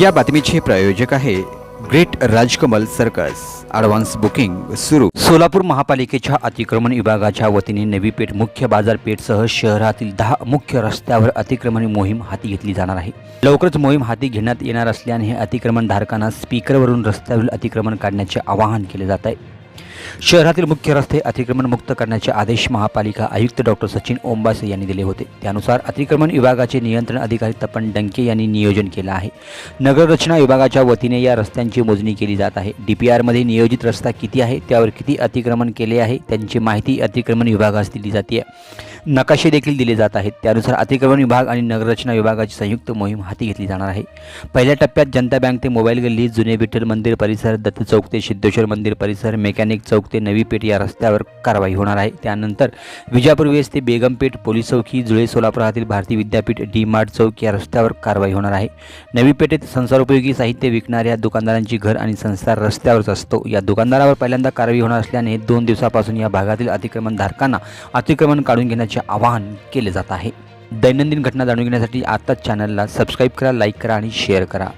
या बातमीचे प्रायोजक आहे great Rajkamal circus. Advance booking सुरू. सोलापूर महापालिकेच्या अतिक्रमण विभागाच्या वतीने नवी पेठ मुख्य बाजारपेठसह शहरातील दहा मुख्य रस्त्यावर अतिक्रमण मोहीम हाती घेतली जाणार आहे. लवकरच मोहीम हाती घेण्यात येणार असल्याने हे अतिक्रमणधारकांना स्पीकरवरून रस्त्यावरील अतिक्रमण काढण्याचे आवाहन केले जात आहे. शहरातील मुख्य रस्ते अतिक्रमण मुक्त करण्याचे आदेश महापालिका आयुक्त डॉक्टर सचिन ओंबासे यांनी दिले होते. त्यानुसार अतिक्रमण विभागाचे नियंत्रण अधिकारी तपन डंके यांनी नियोजन केलं आहे. नगररचना विभागाच्या वतीने या रस्त्यांची मोजणी केली जात आहे. डी पी आरमध्ये नियोजित रस्ता किती आहे? त्यावर किती अतिक्रमण केले आहे? त्यांची माहिती अतिक्रमण विभागास दिली जाते. नकाशे देखील दिले जात आहेत. त्यानुसार अतिक्रमण विभाग आणि नगररचना विभागाची संयुक्त मोहीम हाती घेतली जाणार आहे. पहिल्या टप्प्यात जनता बँक ते मोबाईल गल्ली जुने विठ्ठल मंदिर परिसर दत्त चौक ते सिद्धेश्वर मंदिर परिसर मेकॅनिक चौक ते नवी पेठ या रस्त्यावर कारवाई होणार आहे. त्यानंतर विजापूर वेस ते बेगमपेठ पोलीस चौकी जुळे सोलापुरातील भारतीय विद्यापीठ डी मार्ट चौक या रस्त्यावर कारवाई होणार आहे. नवी पेठेत संसारोपयोगी साहित्य विकणाऱ्या दुकानदारांची घर आणि संसार रस्त्यावरच असतो. या दुकानदारावर पहिल्यांदा कारवाई होणार असल्याने दोन दिवसापासून या भागातील अतिक्रमणधारकांना अतिक्रमण काढून घेण्याचे आवाहन केले जात आहे. दैनंदिन घटना जाणून घेण्यासाठी आताच चॅनलला सबस्क्राईब करा लाईक करा आणि शेअर करा.